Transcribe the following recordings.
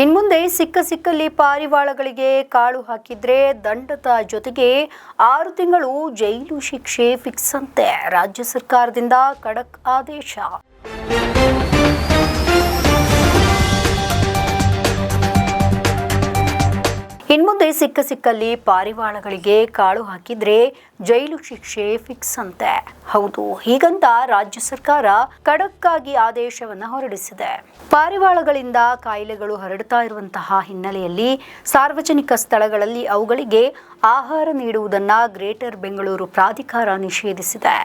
ಇನ್ಮುಂದೆ ಸಿಕ್ಕ ಸಿಕ್ಕಲ್ಲಿ ಪಾರಿವಾಳಗಳಿಗೆ ಕಾಳು ಹಾಕಿದ್ರೆ ದಂಡದ ಜೊತೆಗೆ ಆರು ತಿಂಗಳು ಜೈಲು ಶಿಕ್ಷೆ ಫಿಕ್ಸ್ ಅಂತೆ. ರಾಜ್ಯ ಸರ್ಕಾರದಿಂದ ಖಡಕ್ ಆದೇಶ. ಇನ್ಮುಂದೆ ಸಿಕ್ಕ ಸಿಕ್ಕಲ್ಲಿ ಪಾರಿವಾಳಗಳಿಗೆ ಕಾಳು ಹಾಕಿದ್ರೆ ಜೈಲು ಶಿಕ್ಷೆ ಫಿಕ್ಸ್ ಅಂತೆ. ಹೌದು, ಹೀಗಂತ ರಾಜ್ಯ ಸರ್ಕಾರ ಖಡಕ್ ಆಗಿ ಆದೇಶವನ್ನ ಹೊರಡಿಸಿದೆ. ಪಾರಿವಾಳಗಳಿಂದ ಕಾಯಿಲೆಗಳು ಹರಡ್ತಾ ಇರುವಂತಹ ಹಿನ್ನೆಲೆಯಲ್ಲಿ ಸಾರ್ವಜನಿಕ ಸ್ಥಳಗಳಲ್ಲಿ ಅವುಗಳಿಗೆ ಆಹಾರ ನೀಡುವುದನ್ನ ಗ್ರೇಟರ್ ಬೆಂಗಳೂರು ಪ್ರಾಧಿಕಾರ ನಿಷೇಧಿಸಿದೆ.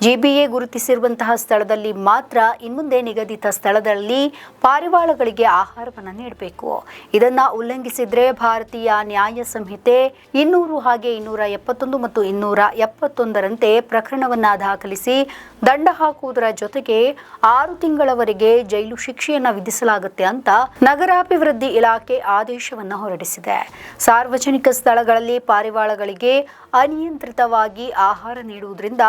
ಜಿಬಿಎ ಗುರುತಿಸಿರುವಂತಹ ಸ್ಥಳದಲ್ಲಿ ಮಾತ್ರ ಇನ್ಮುಂದೆ ನಿಗದಿತ ಸ್ಥಳದಲ್ಲಿ ಪಾರಿವಾಳಗಳಿಗೆ ಆಹಾರವನ್ನು ನೀಡಬೇಕು. ಇದನ್ನ ಉಲ್ಲಂಘಿಸಿದ್ರೆ ಭಾರತೀಯ ನ್ಯಾಯ ಸಂಹಿತೆ ಇನ್ನೂರು ಹಾಗೆ ಇನ್ನೂರ ಎಪ್ಪತ್ತೊಂದು ಮತ್ತು ಇನ್ನೂರ ಎಪ್ಪತ್ತೊಂದರಂತೆ ಪ್ರಕರಣವನ್ನು ದಾಖಲಿಸಿ ದಂಡ ಹಾಕುವುದರ ಜೊತೆಗೆ ಆರು ತಿಂಗಳವರೆಗೆ ಜೈಲು ಶಿಕ್ಷೆಯನ್ನ ವಿಧಿಸಲಾಗುತ್ತೆ ಅಂತ ನಗರಾಭಿವೃದ್ಧಿ ಇಲಾಖೆ ಆದೇಶವನ್ನ ಹೊರಡಿಸಿದೆ. ಸಾರ್ವಜನಿಕ ಸ್ಥಳಗಳಲ್ಲಿ ಪಾರಿವಾಳಗಳಿಗೆ ಅನಿಯಂತ್ರಿತವಾಗಿ ಆಹಾರ ನೀಡುವುದರಿಂದ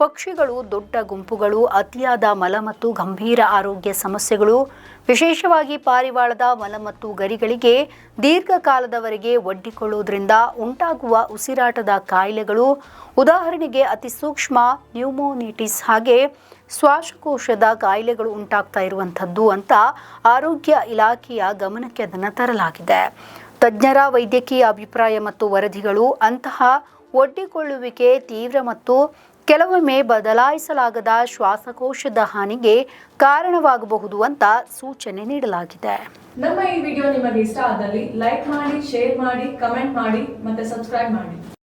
ಪಕ್ಷಿಗಳು, ದೊಡ್ಡ ಗುಂಪುಗಳು, ಅತಿಯಾದ ಮಲ ಮತ್ತು ಗಂಭೀರ ಆರೋಗ್ಯ ಸಮಸ್ಯೆಗಳು, ವಿಶೇಷವಾಗಿ ಪಾರಿವಾಳದ ಮಲ ಮತ್ತು ಗರಿಗಳಿಗೆ ದೀರ್ಘಕಾಲದವರೆಗೆ ಒಡ್ಡಿಕೊಳ್ಳುವುದರಿಂದ ಉಂಟಾಗುವ ಉಸಿರಾಟದ ಕಾಯಿಲೆಗಳು, ಉದಾಹರಣೆಗೆ ಅತಿ ಸೂಕ್ಷ್ಮ ನ್ಯೂಮೋನಿಟಿಸ್ ಹಾಗೆ ಶ್ವಾಸಕೋಶದ ಕಾಯಿಲೆಗಳು ಉಂಟಾಗ್ತಾ ಇರುವಂಥದ್ದು ಅಂತ ಆರೋಗ್ಯ ಇಲಾಖೆಯ ಗಮನಕ್ಕೆ ಅದನ್ನು ತರಲಾಗಿದೆ. ತಜ್ಞರ ವೈದ್ಯಕೀಯ ಅಭಿಪ್ರಾಯ ಮತ್ತು ವರದಿಗಳು ಅಂತಹ ಒಡ್ಡಿಕೊಳ್ಳುವಿಕೆ ತೀವ್ರ ಮತ್ತು ಕೆಲವೊಮ್ಮೆ ಬದಲಾಯಿಸಲಾಗದ ಶ್ವಾಸಕೋಶದ ಹಾನಿಗೆ ಕಾರಣವಾಗಬಹುದು ಅಂತ ಸೂಚನೆ ನೀಡಲಾಗಿದೆ. ನಮ್ಮ ಈ ವಿಡಿಯೋ ನಿಮಗೆ ಇಷ್ಟ ಆದಲ್ಲಿ ಲೈಕ್ ಮಾಡಿ, ಶೇರ್ ಮಾಡಿ, ಕಮೆಂಟ್ ಮಾಡಿ ಮತ್ತೆ ಸಬ್ಸ್ಕ್ರೈಬ್ ಮಾಡಿ.